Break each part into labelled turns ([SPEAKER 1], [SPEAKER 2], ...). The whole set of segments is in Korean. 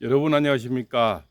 [SPEAKER 1] 여러분 안녕하십니까?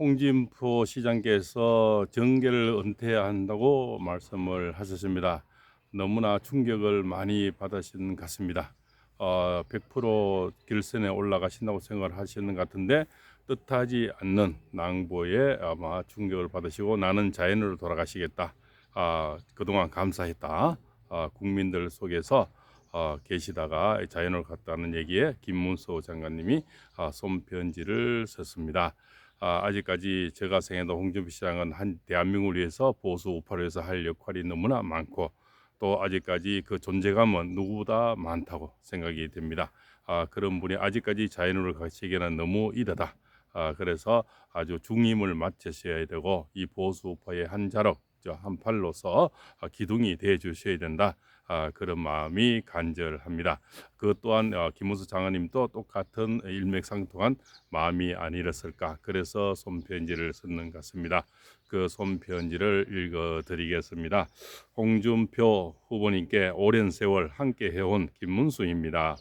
[SPEAKER 1] 홍진표 시장께서 정계를 은퇴한다고 말씀을 하셨습니다. 너무나 충격을 많이 받으신 것 같습니다. 어, 100% 결선에 올라가신다고 생각을 하시는 것 같은데 뜻하지 않는 낭보에 아마 충격을 받으시고 나는 자연으로 돌아가시겠다. 아, 그동안 감사했다. 아, 국민들 속에서 어, 계시다가 자연을 갔다는 얘기에 김문수 장관님이 아, 손편지를 썼습니다. 아, 아직까지 제가 생각해도 홍준표 시장은 한 대한민국을 위해서 보수 우파를 위해서 할 역할이 너무나 많고 또 아직까지 그 존재감은 누구보다 많다고 생각이 됩니다. 아, 그런 분이 아직까지 자연으로 가시기에는 너무 이르다. 아, 그래서 아주 중임을 맡으셔야 되고 이 보수 우파의 한저 한 팔로서 아, 기둥이 돼 주셔야 된다. 아, 그런 마음이 간절합니다. 그 또한 어, 김문수 장관님도 똑같은 일맥상통한 마음이 아니었을까. 그래서 손편지를 썼는 것 같습니다. 그 손편지를 읽어드리겠습니다. 홍준표 후보님께 오랜 세월 함께 해온 김문수입니다.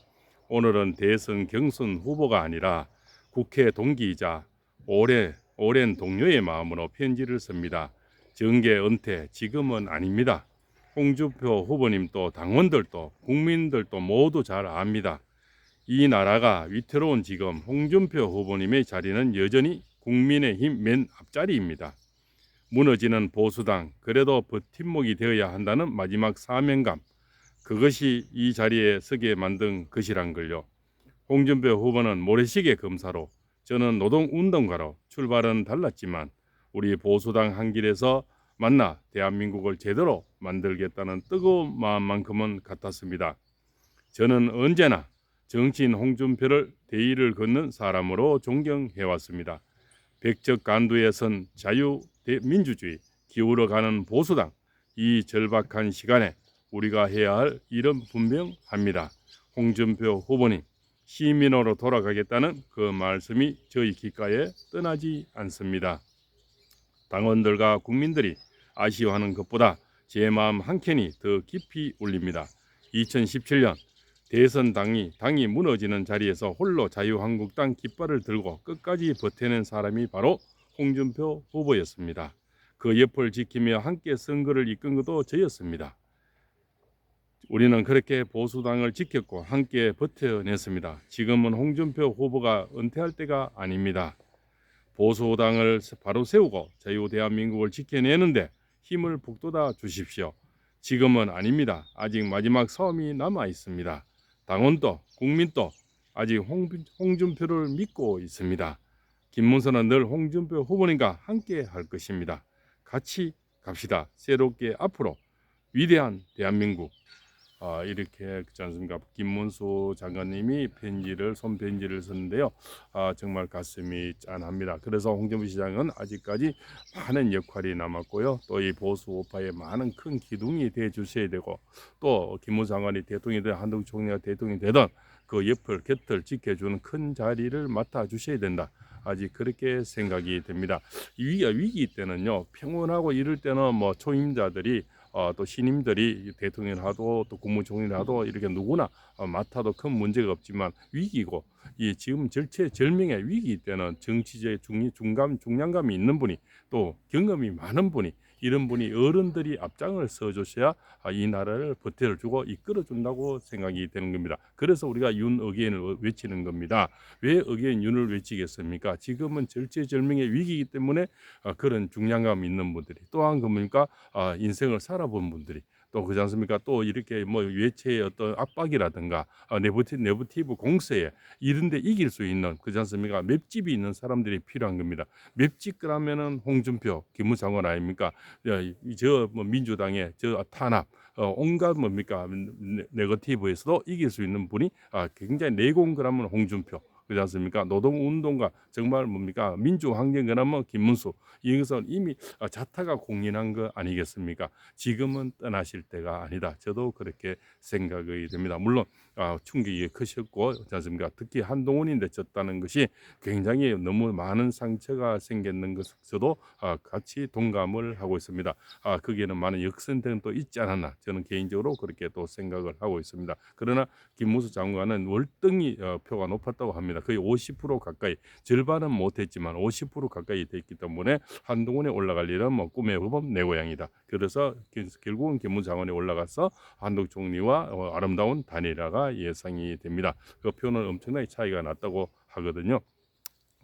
[SPEAKER 1] 오늘은 대선 경선 후보가 아니라 국회 동기이자 오래, 오랜 동료의 마음으로 편지를 씁니다. 정계 은퇴 지금은 아닙니다. 홍준표 후보님도 당원들도 국민들도 모두 잘 압니다. 이 나라가 위태로운 지금 홍준표 후보님의 자리는 여전히 국민의힘 맨 앞자리입니다. 무너지는 보수당 그래도 버팀목이 되어야 한다는 마지막 사명감 그것이 이 자리에 서게 만든 것이란 걸요. 홍준표 후보는 모래시계 검사로 저는 노동운동가로 출발은 달랐지만 우리 보수당 한 길에서 만나 대한민국을 제대로 만들겠다는 뜨거운 마음만큼은 같았습니다. 저는 언제나 정치인 홍준표를 대의를 걷는 사람으로 존경해 왔습니다. 백적 간두에 선 자유 민주주의 기울어가는 보수당 이 절박한 시간에 우리가 해야 할 일은 분명합니다. 홍준표 후보님 시민으로 돌아가겠다는 그 말씀이 저희 귓가에 떠나지 않습니다. 당원들과 국민들이 아쉬워하는 것보다 제 마음 한켠이 더 깊이 울립니다. 2017년 대선 당이 당이 무너지는 자리에서 홀로 자유한국당 깃발을 들고 끝까지 버텨낸 사람이 바로 홍준표 후보였습니다. 그 옆을 지키며 함께 선거를 이끈 것도 저였습니다. 우리는 그렇게 보수당을 지켰고 함께 버텨냈습니다. 지금은 홍준표 후보가 은퇴할 때가 아닙니다. 보수당을 바로 세우고 자유 대한민국을 지켜내는데 힘을 북돋아 주십시오. 지금은 아닙니다. 아직 마지막 싸움이 남아 있습니다. 당원도 국민도 아직 홍, 홍준표를 믿고 있습니다. 김문선은 늘 홍준표 후보님과 함께 할 것입니다. 같이 갑시다. 새롭게 앞으로 위대한 대한민국 아, 이렇게 그렇지 않습니까? 김문수 장관님이 편지를 손 편지를 썼는데요. 아, 정말 가슴이 짠합니다. 그래서 홍준표 시장은 아직까지 많은 역할이 남았고요. 또 이 보수 우파에 많은 큰 기둥이 돼 주셔야 되고 또 김문수 장관이 대통령이 되든 한동 총리가 대통령이 되든 그 옆을 곁을 지켜주는 큰 자리를 맡아 주셔야 된다. 아직 그렇게 생각이 됩니다. 위기 위기 때는요 평온하고 이럴 때는 뭐 초임자들이 어, 또 신임들이 대통령을 하도 또 국무총리를 하도 이렇게 누구나 어, 맡아도 큰 문제가 없지만 위기고 이 지금 절체 절명의 위기 때는 정치적 중, 중감 중량감이 있는 분이 또 경험이 많은 분이 이런 분이 어른들이 앞장을 서주셔야 아, 이 나라를 버텨주고 이끌어준다고 생각이 되는 겁니다. 그래서 우리가 윤 어게인을 외치는 겁니다. 왜 어게인 윤을 외치겠습니까? 지금은 절체절명의 위기이기 때문에 아, 그런 중량감 있는 분들이 또한 그뭡니까 아, 인생을 살아본 분들이 또 그렇지 않습니까? 또 이렇게 뭐 외체의 어떤 압박이라든가 아, 네거티브, 네거티브 공세에 이런 데 이길 수 있는 그렇지 않습니까? 맵집이 있는 사람들이 필요한 겁니다. 맵집 그러면은 홍준표, 김무장관 아닙니까? 저뭐 민주당의 저 탄압, 어, 온갖 뭡니까 네거티브에서도 이길 수 있는 분이 아, 굉장히 내공 그러면 홍준표. 그렇지 않습니까? 노동운동가 정말 뭡니까? 민주환경 그러면 김문수 이것은 이미 아, 자타가 공인한 거 아니겠습니까? 지금은 떠나실 때가 아니다. 저도 그렇게 생각이 됩니다. 물론 아, 충격이 크셨고 그렇지 않습니까? 특히 한동훈인데 졌다는 것이 굉장히 너무 많은 상처가 생겼는 것도 아, 같이 동감을 하고 있습니다. 아, 거기에는 많은 역선택은 또 있지 않았나 저는 개인적으로 그렇게 또 생각을 하고 있습니다. 그러나 김문수 장관은 월등히 어, 표가 높았다고 합니다. 됐습니다. 거의 50% 가까이 절반은 못했지만 50% 가까이 됐기 때문에 한동훈에 올라갈 일은 뭐 꿈의 법내 고향이다. 그래서 겨- 결국은 김문장관에 올라가서 한국 총리와 어, 아름다운 단일화가 예상이 됩니다. 그 표는 엄청나게 차이가 났다고 하거든요.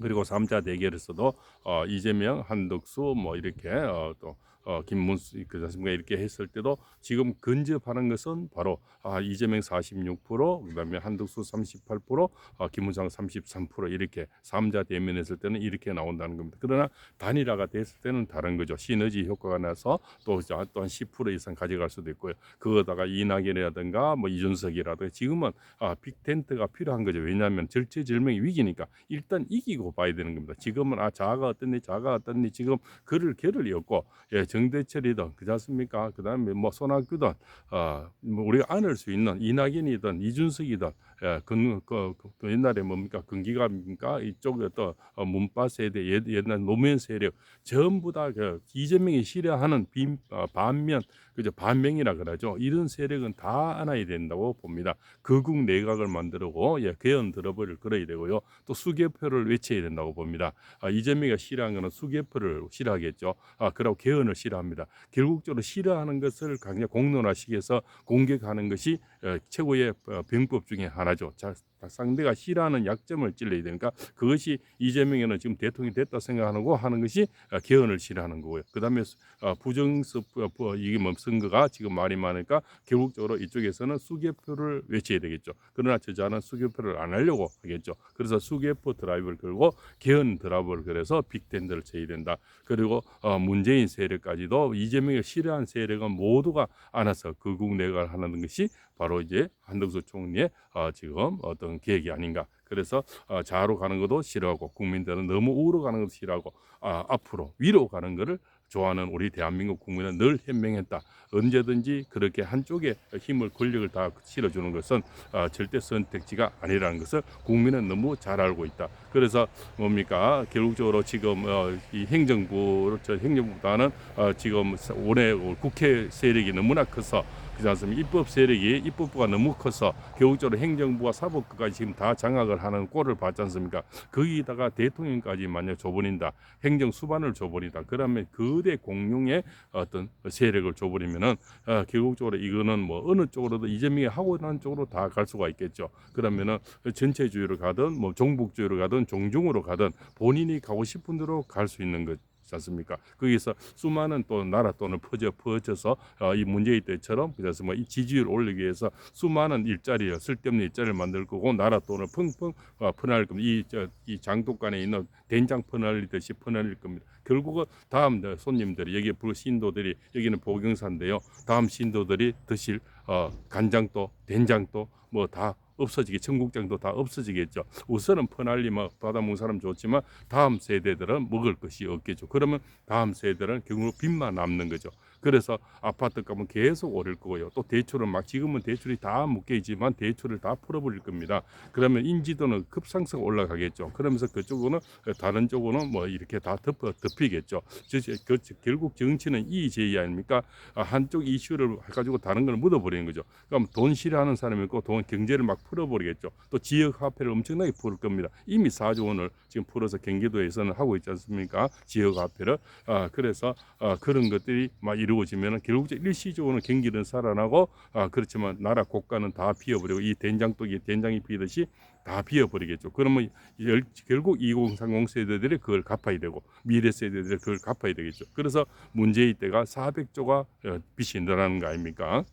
[SPEAKER 1] 그리고 3자 대결에서도 어, 이재명, 한덕수 뭐 이렇게 어, 또 어, 김문수 그렇습니까 이렇게 했을 때도 지금 근접하는 것은 바로 아, 이재명 46% 그다음에 한덕수 38% 어, 김무장 33% 이렇게 3자 대면했을 때는 이렇게 나온다는 겁니다. 그러나 단일화가 됐을 때는 다른 거죠. 시너지 효과가 나서 또 또한 10% 이상 가져갈 수도 있고요. 그거다가 이낙연이라든가 뭐 이준석이라든가 지금은 아, 빅텐트가 필요한 거죠. 왜냐하면 절체절명의 위기니까 일단 이기고 봐야 되는 겁니다. 지금은 아 자가 어떻니 자가 어떻니 지금 그럴 겨를이 없고 예, 정대철이든 그렇지 않습니까? 그 다음에 뭐 손학규든 어, 뭐 우리가 안을 수 있는 이낙연이든 이준석이든 예, 그, 그, 그 옛날에 뭡니까 근기갑니까 이쪽에 또 어, 문파 세대 옛, 옛날 노무현 세력 전부 다 그 이재명이 싫어하는 빈, 어, 반면 그죠 반명이라 그러죠. 이런 세력은 다 안아야 된다고 봅니다. 거국 내각을 만들고 예, 개헌 들어버릴 그래야 되고요. 또 수개표를 외쳐야 된다고 봅니다. 아, 이재명이가 싫어하는 것은 수개표를 싫어하겠죠. 아 그리고 개헌을 싫어합니다. 결국적으로 싫어하는 것을 강력 공론화시켜서 공격하는 것이 어, 최고의 어, 병법 중에 하나죠. 자, 상대가 싫어하는 약점을 찔러야 되니까 그것이 이재명에는 지금 대통령이 됐다 생각하고 하는 것이 어, 개헌을 싫어하는 거고요. 그다음에 어, 부정습 어, 부- 이게 뭐 선거가 지금 말이 많으니까 결국적으로 이쪽에서는 수개표를 외쳐야 되겠죠. 그러나 저자는 수개표를 안 하려고 하겠죠. 그래서 수개표 드라이브를 걸고 개헌 드라이브를 걸어서 빅텐더를 쳐야 된다. 그리고 어, 문재인 세력까지도 이재명을 싫어한 세력은 모두가 안아서 극국 내각을 하는 것이 바로 이제 한덕수 총리의 어, 지금 어떤 계획이 아닌가. 그래서 어, 좌로 가는 것도 싫어하고 국민들은 너무 우로 가는 것도 싫어하고 아, 앞으로 위로 가는 것을 좋아하는 우리 대한민국 국민은 늘 현명했다. 언제든지 그렇게 한쪽에 힘을 권력을 다 실어주는 것은 어, 절대 선택지가 아니라는 것을 국민은 너무 잘 알고 있다. 그래서 뭡니까 결국적으로 지금 어, 이 행정부 저 행정부보다는 어, 지금 올해 국회 세력이 너무나 커서 그렇지 않습니까? 입법 세력이 입법부가 너무 커서 결국적으로 행정부와 사법부까지 지금 다 장악을 하는 꼴을 봤지 않습니까? 거기다가 대통령까지 만약 줘버린다, 행정 수반을 줘버린다. 그러면 거대 공룡의 어떤 세력을 줘버리면은 어, 결국적으로 이거는 뭐 어느 쪽으로도 이재명이 하고 있는 쪽으로 다 갈 수가 있겠죠. 그러면은 전체주의로 가든 뭐 종북주의로 가든 종중으로 가든 본인이 가고 싶은 대로 갈 수 있는 것. 지 않습니까? 거기서 수많은 또 나라 돈을 퍼져 퍼져서 어, 이 문재인 때처럼 그래서 뭐 이 지지율 올리기 위해서 수많은 일자리 쓸데없는 일자리를 만들 거고 나라 돈을 펑펑 어, 퍼날 겁니다. 이 저 이 장독간에 있는 된장 퍼날리듯이 퍼날릴 겁니다. 결국은 다음 저 손님들이 여기 불 신도들이 여기는 보경사인데요. 다음 신도들이 드실 어, 간장도 된장도 뭐다 없어지게 청국장도 다 없어지겠죠. 우선은 퍼날리 막 받아먹는 사람 좋지만 다음 세대들은 먹을 것이 없겠죠. 그러면 다음 세대는 결국 빚만 남는 거죠. 그래서 아파트 값은 계속 오를 거고요. 또 대출은 막 지금은 대출이 다 묶여 있지만 대출을 다 풀어버릴 겁니다. 그러면 인지도는 급상승 올라가겠죠. 그러면서 그쪽으로는 다른 쪽으로는 뭐 이렇게 다 덮어 덮이겠죠. 즉, 그, 결국 정치는 이제이 아닙니까? 아, 한쪽 이슈를 가지고 다른 걸 묻어버리는 거죠. 그럼 돈 싫어하는 사람이 있고 돈 경제를 막 풀어버리겠죠. 또 지역 화폐를 엄청나게 풀 겁니다. 이미 4조 원을 지금 풀어서 경기도에서는 하고 있지 않습니까? 지역 화폐를. 아, 그래서 아, 그런 것들이 막 이루 어지면은 결국적 일시적으로는 경기는 살아나고 아, 그렇지만 나라 국가는 다 비어버리고 이 된장독이 된장이 비듯이 다 비어버리겠죠. 그러면 열- 결국 2030 세대들이 그걸 갚아야 되고 미래 세대들이 그걸 갚아야 되겠죠. 그래서 문재인 때가 400조가 어, 빚이 늘어나는 거 아닙니까?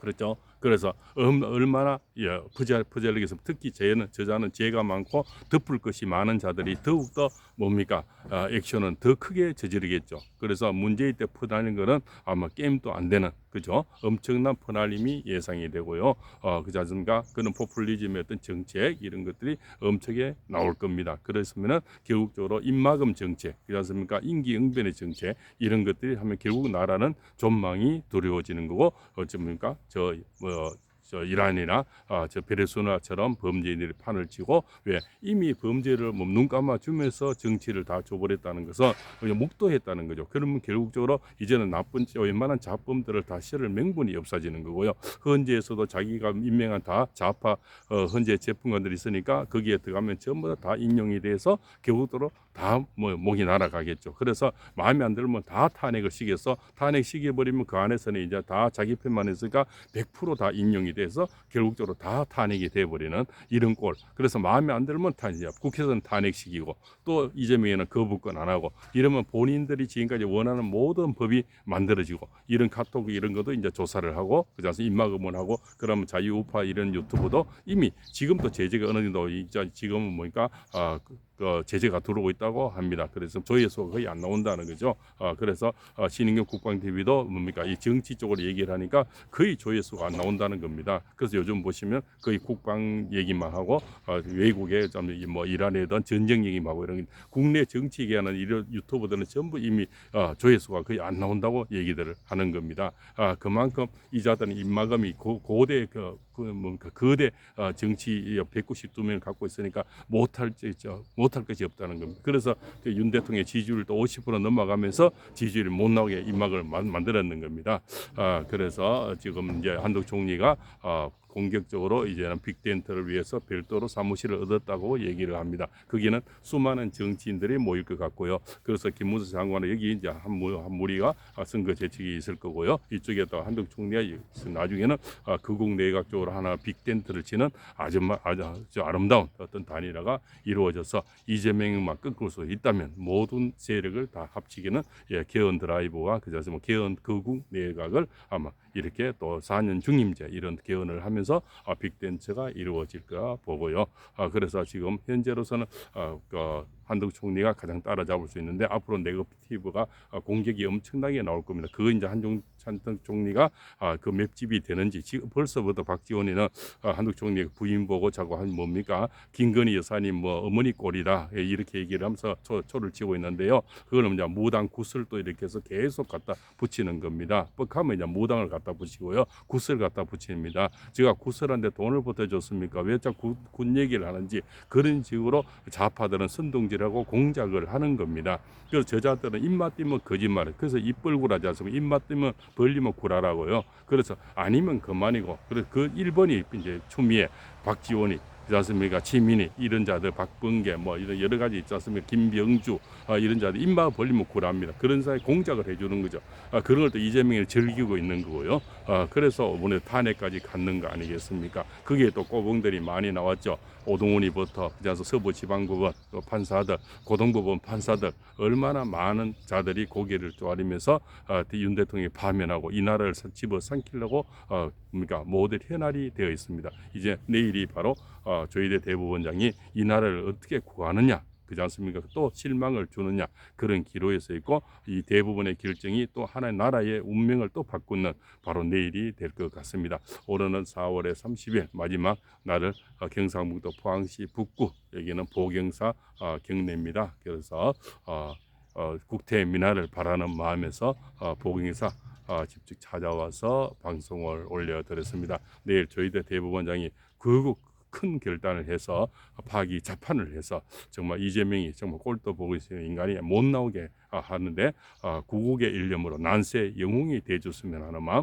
[SPEAKER 1] 그렇죠. 그래서 얼- 얼마나 예, 부자 부자력에서 특히 저는 저자는 죄가 많고 덮을 것이 많은 자들이 더욱 더 뭡니까 아, 액션은 더 크게 저지르겠죠. 그래서 문재인 때 퍼날린 거는 아마 게임도 안 되는 그죠? 엄청난 퍼날림이 예상이 되고요. 어, 그지 않습니까? 그런 포퓰리즘의 어떤 정책 이런 것들이 엄청나게 나올 겁니다. 그렇으면은 결국적으로 입마금 정책, 그지 않습니까? 임기응변의 정책 이런 것들이 하면 결국 나라는 전망이 두려워지는 거고 어쩌니까 저 뭐 저 이란이나 아, 저 베네수엘라처럼 범죄인들이 판을 치고 왜 이미 범죄를 뭐 눈 감아 주면서 정치를 다 줘버렸다는 것은 묵도했다는 거죠. 그러면 결국적으로 이제는 나쁜 웬만한 자범들을 다 실을 명분이 없어지는 거고요. 헌재에서도 자기가 임명한 다 좌파 어, 헌재 재판관들이 있으니까 거기에 들어가면 전부 다, 다 인용이 돼서 결국적으로 다 뭐 목이 날아가겠죠. 그래서 마음에 안 들면 다 탄핵을 시켜서 탄핵 시켜버리면 그 안에서는 이제 다 자기 편만 했으니까 100%다 인용이 돼서 결국적으로 다 탄핵이 돼버리는 이런 꼴. 그래서 마음에 안 들면 탄핵, 국회에서는 탄핵 시키고 또 이재명에는 거부권 안 하고 이러면 본인들이 지금까지 원하는 모든 법이 만들어지고 이런 카톡 이런 것도 이제 조사를 하고 그래서 입막음원하고 그러면 자유우파 이런 유튜브도 이미 지금도 제재가 어느 정도 이제 지금은 뭐니까 아, 그, 그 제재가 들어오고 있다고 합니다. 그래서 조회수가 거의 안 나온다는 거죠. 아, 그래서 아, 신인경 국방 TV도 뭡니까 이 정치 쪽으로 얘기를 하니까 거의 조회수가 안 나온다는 겁니다. 그래서 요즘 보시면 거의 국방 얘기만 하고 아, 외국에 좀뭐 이란에든 전쟁 얘기만 하고 이런 국내 정치 얘기하는 이런 유튜버들은 전부 이미 아, 조회수가 거의 안 나온다고 얘기들을 하는 겁니다. 아, 그만큼 이자들은 입마감이 고, 고대 그, 그 뭔가 거대 어, 정치 192명을 갖고 있으니까 못할 저, 못할 것이 없다는 겁니다. 그래서 그윤 대통령의 지지율 또50% 넘어가면서 지지율이 못 나오게 입막을 만, 만들었는 겁니다. 아, 그래서 지금 이제 한덕 총리가 아, 공격적으로 이제는 빅데이터를 위해서 별도로 사무실을 얻었다고 얘기를 합니다. 거기는 수많은 정치인들이 모일 것 같고요. 그래서 김문수 장관은 여기 이제 한, 무, 한 무리가 아, 선거 재측이 있을 거고요. 이쪽에 또 한덕 총리가 이- 나중에는 아, 극국 내각 쪽으로 하나 빅데이터를 치는 아주 마- 아주 아름다운 어떤 단일화가 이루어져서 이재명만 끊을 수 있다면 모든 세력을 다 합치기는 예, 개헌 드라이브와 그자서 뭐 개헌 극국 내각을 아마 이렇게 또 4년 중임제 이런 개헌을 하면 서 아, 빅댄스가 이루어질까 보고요. 아, 그래서 지금 현재로서는 아, 그 한덕 총리가 가장 따라잡을 수 있는데 앞으로 네거티브가 아, 공격이 엄청나게 나올 겁니다. 그거 이제 한종 한덕 총리가 아, 그 맵집이 되는지 지금 벌써부터 박지원이는 아, 한덕 총리 부인 보고 자꾸 한 뭡니까 김건희 여사님 뭐 어머니 꼴이다 예, 이렇게 얘기를 하면서 초, 초를 치고 있는데요. 그거는 이제 무당 굿을 또 이렇게 해서 계속 갖다 붙이는 겁니다. 뻑하면 이제 무당을 갖다 붙이고요. 굿을 갖다 붙입니다. 제가 굿을한데 돈을 보태줬습니까? 왜 자꾸 굿, 굿 얘기를 하는지 그런 식으로 좌파들은 선동질 하고 공작을 하는 겁니다. 그래서 저자들은 입맛 띄면 거짓말을 그래서 입 벌고 하지 않습니까? 입맛 띄면 벌리면 구라라고요. 그래서 아니면 그만이고 그래서 그 1번이 이제 추미애 박지원이 있지 않습니까? 지민이 이런 자들 박범계 뭐 이런 여러 가지 있지 않습니까? 김병주 아, 이런 자들 입만 벌리면 구라입니다. 그런 사이 공작을 해주는 거죠. 아, 그런 걸 또 이재명이 즐기고 있는 거고요. 아, 그래서 이번에 탄핵까지 갔는 거 아니겠습니까? 그게 또 꼬봉들이 많이 나왔죠. 오동훈이부터 그래서 서부지방법원 또 판사들, 고등법원 판사들 얼마나 많은 자들이 고개를 쪼아리면서 아, 윤 대통령이 파면하고 이 나라를 집어 삼키려고 어, 그러니까 모두 현알이 되어 있습니다. 이제 내일이 바로 어, 조희대 대법원장이 이 나라를 어떻게 구하느냐 그지 않습니까? 또 실망을 주느냐 그런 기로에 서 있고 이 대부분의 결정이 또 하나의 나라의 운명을 또 바꾸는 바로 내일이 될 것 같습니다. 올해는 4월의 30일 마지막 날을 어, 경상북도 포항시 북구 여기는 보경사 어, 경내입니다. 그래서 어, 어, 국태 민화를 바라는 마음에서 어, 보경사 어, 직접 찾아와서 방송을 올려드렸습니다. 내일 저희들 대법원장이 그국 큰 결단을 해서 파기 재판을 해서 정말 이재명이 정말 꼴도 보고 있는 인간이 못 나오게 아, 하는데 아, 구국의 일념으로 난세 영웅이 되어줬으면 하는 마음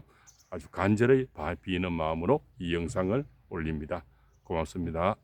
[SPEAKER 1] 아주 간절히 바- 비는 마음으로 이 영상을 올립니다. 고맙습니다.